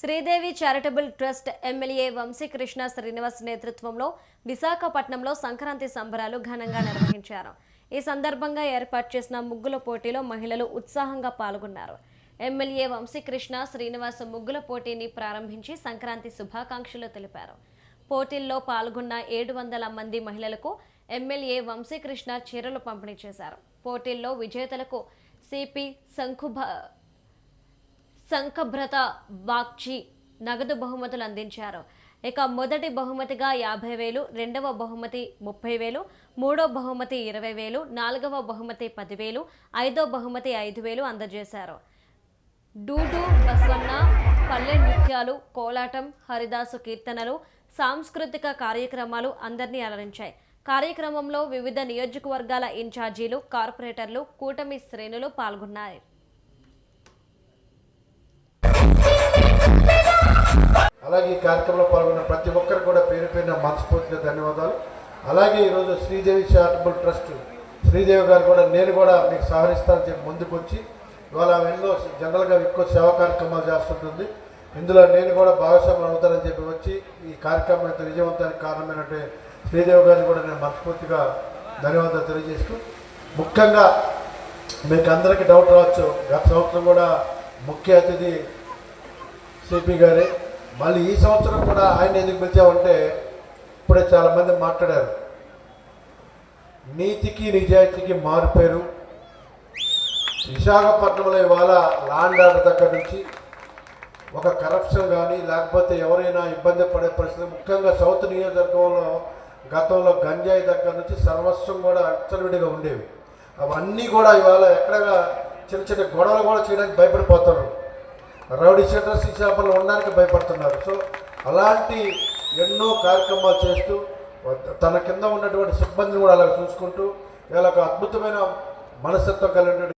Sridevi charitable trust MLA Vamsikrishna Srinivas నేతృత్వంలో విశాఖపట్నంలో సంక్రాంతి సంబరాలు ఘనంగా నిర్వహించారు. ఈ సందర్భంగా ఏర్పాటు చేసిన ముగ్గుల పోటీలో మహిళలు ఉత్సాహంగా పాల్గొన్నారు. ఎమ్మెల్యే వంశీకృష్ణ శ్రీనివాస్ ముగ్గుల పోటీని ప్రారంభించి సంక్రాంతి శుభాకాంక్షలు తెలిపారు. పోటీల్లో పాల్గొన్న ఏడు వందల మంది మహిళలకు ఎమ్మెల్యే వంశీకృష్ణ చీరలు పంపిణీ చేశారు. పోటీల్లో విజేతలకు సిపి శంఖుభ సంకభ్రత బాక్షి నగదు బహుమతులు అందించారు. ఇక మొదటి బహుమతిగా యాభై వేలు రెండవ బహుమతి ముప్పై వేలు మూడో బహుమతి ఇరవై వేలు నాలుగవ బహుమతి పదివేలు ఐదో బహుమతి ఐదు వేలు అందజేశారు. డూడు బసవన్న పల్లె నృత్యాలు కోలాటం హరిదాసు కీర్తనలు సాంస్కృతిక కార్యక్రమాలు అందరినీ అలరించాయి. కార్యక్రమంలో వివిధ నియోజకవర్గాల ఇన్ఛార్జీలు కార్పొరేటర్లు కూటమి శ్రేణులు పాల్గొన్నారు అలాగే ఈ కార్యక్రమంలో పాల్గొన్న ప్రతి ఒక్కరు కూడా పేరు పేరున మనస్ఫూర్తిగా ధన్యవాదాలు. అలాగే ఈరోజు శ్రీదేవి చారిటబుల్ ట్రస్ట్ శ్రీదేవి గారు కూడా నేను కూడా మీకు సహకరిస్తానని చెప్పి ముందుకు వచ్చి ఇవాళ ఎన్నో జనరల్గా ఎక్కువ సేవా కార్యక్రమాలు చేస్తుంటుంది. ఇందులో నేను కూడా భాగస్వామ్యం అవుతానని చెప్పి వచ్చి ఈ కార్యక్రమం ఎంత విజయవంతానికి కారణమైనట్టు శ్రీదేవి గారిని కూడా నేను మనస్ఫూర్తిగా ధన్యవాదాలు తెలియజేస్తూ ముఖ్యంగా మీకు అందరికీ డౌట్ రావచ్చు గత సంవత్సరం కూడా ముఖ్య అతిథి సిపి గారే మళ్ళీ ఈ సంవత్సరం కూడా ఆయన ఎందుకు పిలిచామంటే ఇప్పుడే చాలామంది మాట్లాడారు. నీతికి నిజాయితీకి మారుపేరు విశాఖపట్నంలో ఇవాళ లాండ్ ఆర్డర్ దగ్గర నుంచి ఒక కరప్షన్ కానీ లేకపోతే ఎవరైనా ఇబ్బంది పడే పరిస్థితి ముఖ్యంగా సౌత్ నియోజకవర్గంలో గతంలో గంజాయి దగ్గర నుంచి సర్వస్వం కూడా అచ్చలవిడిగా ఉండేవి. అవన్నీ కూడా ఇవాళ ఎక్కడగా చిన్న చిన్న గొడవలు కూడా చేయడానికి భయపడిపోతారు రౌడీ షెటర్స్ ఈ ఉండడానికి భయపడుతున్నారు. సో అలాంటి ఎన్నో కార్యక్రమాలు చేస్తూ తన కింద ఉన్నటువంటి సిబ్బందిని కూడా అలా చూసుకుంటూ ఇలా ఒక అద్భుతమైన మనస్తత్వం కలిగినటువంటి